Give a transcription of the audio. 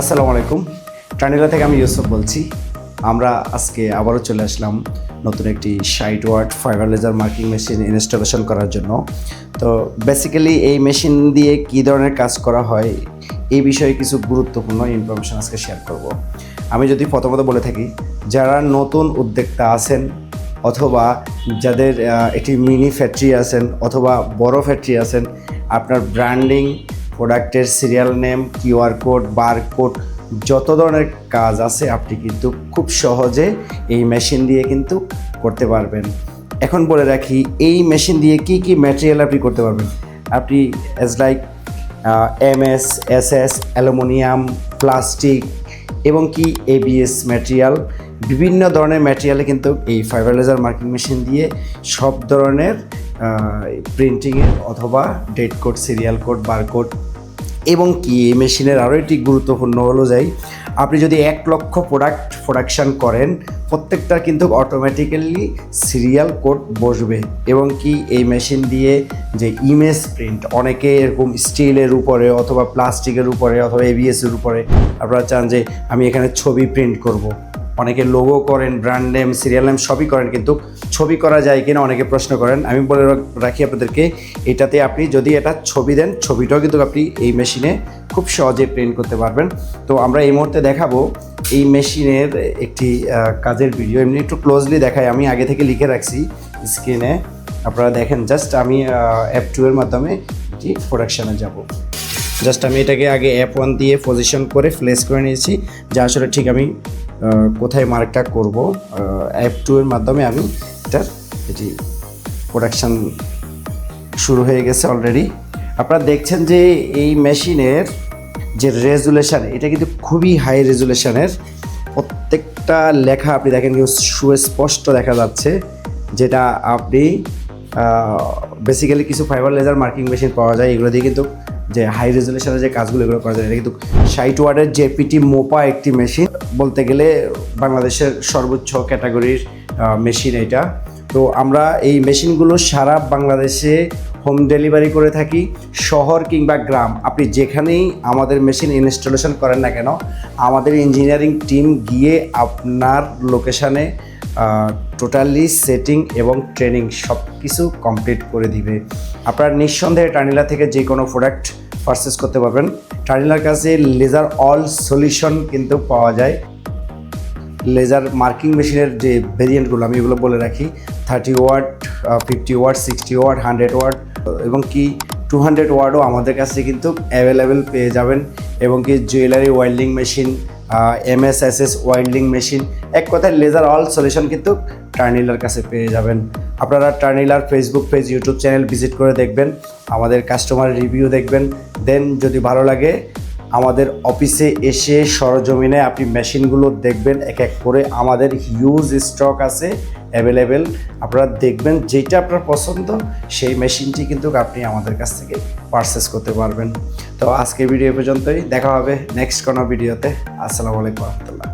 আসসালামু আলাইকুম। টানিলা থেকে আমি ইউসুফ বলছি। আমরা আজকে আবারও চলে আসলাম নতুন একটি site word fibre laser marking machine installation করার জন্য। তো বেসিক্যালি এই মেশিন দিয়ে কী ধরনের কাজ করা হয়, এই বিষয়ে কিছু গুরুত্বপূর্ণ ইনফরমেশন আজকে শেয়ার করব। আমি যদি প্রথমত বলে থাকি, যারা নতুন উদ্যোক্তা আছেন অথবা যাদের একটি মিনি ফ্যাক্টরি আছেন অথবা বড় ফ্যাক্টরি আছেন, আপনার ব্র্যান্ডিং প্রোডাক্টের serial name QR code, bar code, যত ধরনের কাজ আছে আপনি কিন্তু খুব সহজে এই মেশিন দিয়ে কিন্তু করতে পারবেন। এখন বলে রাখি, এই মেশিন দিয়ে কি কি ম্যাটেরিয়াল আপনি করতে পারবেন? আপনি as like MS S S S aluminium, plastic এবং কি এবিএস ম্যাটেরিয়াল বিভিন্ন ধরনের ম্যাটেরিয়ালে কিন্তু এই ফাইবার লেজার মার্কিং মেশিন দিয়ে সব ধরনের প্রিন্টিংয়ের অথবা date code serial code barcode এবং কি, এই মেশিনের আরও একটি গুরুত্বপূর্ণ হলো যাই, আপনি যদি এক লক্ষ প্রোডাক্ট প্রোডাকশান করেন প্রত্যেকটার কিন্তু অটোমেটিক্যালি সিরিয়াল কোড বসবে এবং কি, এই মেশিন দিয়ে যে ইমেজ প্রিন্ট অনেকে এরকম স্টিলের উপরে অথবা প্লাস্টিকের উপরে অথবা এবিএসের উপরে আপনারা চান যে আমি এখানে ছবি প্রিন্ট করব। অনেকে লোগো করেন ব্র্যান্ড নেম সিরিয়াল নেম সবই করেন, কিন্তু ছবি করা যায় কিনা অনেকে প্রশ্ন করেন। আমি বলে রাখি আপনাদেরকে, এটাতে আপনি যদি এটা ছবি দেন, ছবিটাও কিন্তু আপনি এই মেশিনে খুব সহজে প্রিন্ট করতে পারবেন। তো আমরা এই মুহূর্তে দেখাবো এই মেশিনের একটি কাজের ভিডিও এমনি একটু ক্লোজলি দেখাই, আমি আগে থেকে লিখে রাখছি স্ক্রিনে আপনারা দেখেন জাস্ট আমি অ্যাপ টু এর মাধ্যমে এটি প্রোডাকশানে যাব। জাস্ট আমি এটাকে আগে অ্যাপ ওয়ান দিয়ে পজিশন করে ফ্লেস করে নিয়েছি, যা আসলে ঠিক আমি কোথায় মার্কটা করব? অ্যাপ টু এর মাধ্যমে আমি এটার এটি প্রোডাকশান শুরু হয়ে গেছে অলরেডি আপনারা দেখছেন যে এই মেশিনের যে রেজুলেশন এটা কিন্তু খুবই হাই রেজুলেশনের প্রত্যেকটা লেখা আপনি দেখেন কিন্তু সুস্পষ্ট দেখা যাচ্ছে, যেটা আপনি বেসিক্যালি কিছু ফাইবার লেজার মার্কিং মেশিন পাওয়া যায়, এগুলো দিয়ে কিন্তু যে হাই রেজুলেশনের যে কাজগুলো এগুলো করা যায়, এটা কিন্তু সাইট ওয়ার্ডের জেপিটি মোপা একটি মেশিন বলতে গেলে বাংলাদেশের সর্বোচ্চ ক্যাটাগরির মেশিন এটা। তো আমরা এই মেশিনগুলো সারা বাংলাদেশে হোম ডেলিভারি করে থাকি, শহর কিংবা গ্রাম। আপনি যেখানেই আমাদের মেশিন ইনস্টলেশন করেন না কেন, আমাদের ইঞ্জিনিয়ারিং টিম গিয়ে আপনার লোকেশানে টোটালি সেটিং এবং ট্রেনিং সব কিছু কমপ্লিট করে দিবে। আপনারা নিঃসন্দেহে টার্নিলা থেকে যে কোনো প্রোডাক্ট পারচেস করতে পারবেন। টার্নিলার কাছে লেজার অল সলিউশন কিন্তু পাওয়া যায়। লেজার মার্কিং মেশিনের যে ভেরিয়েন্টগুলো আমি এগুলো বলে রাখি thirty watt fifty watt sixty watt hundred watt এবং কি টু হান্ড্রেড ওয়ার্ডও আমাদের কাছে কিন্তু অ্যাভেলেবেল পেয়ে যাবেন এবং কি jewellery welding machine MS SS welding machine এক কথায় লেজার অল সলিউশন কিন্তু টার্নিলার কাছে পেয়ে যাবেন। আপনারা টার্নিলার Facebook page YouTube channel visit করে দেখবেন, আমাদের কাস্টমার রিভিউ দেখবেন দেন যদি ভালো লাগে আমাদের অফিসে এসে সরজমিনে আপনি মেশিনগুলো দেখবেন, এক এক করে। আমাদের হিউজ স্টক আছে অ্যাভেলেবেল আপনারা দেখবেন যেটা আপনার পছন্দ, সেই মেশিনটি কিন্তু আপনি আমাদের কাছ থেকে পারচেস করতে পারবেন। তো আজকে ভিডিও পর্যন্তই। দেখা হবে নেক্সট কোনো ভিডিওতে আসসালামু আলাইকুম রহমতুল্লাহ।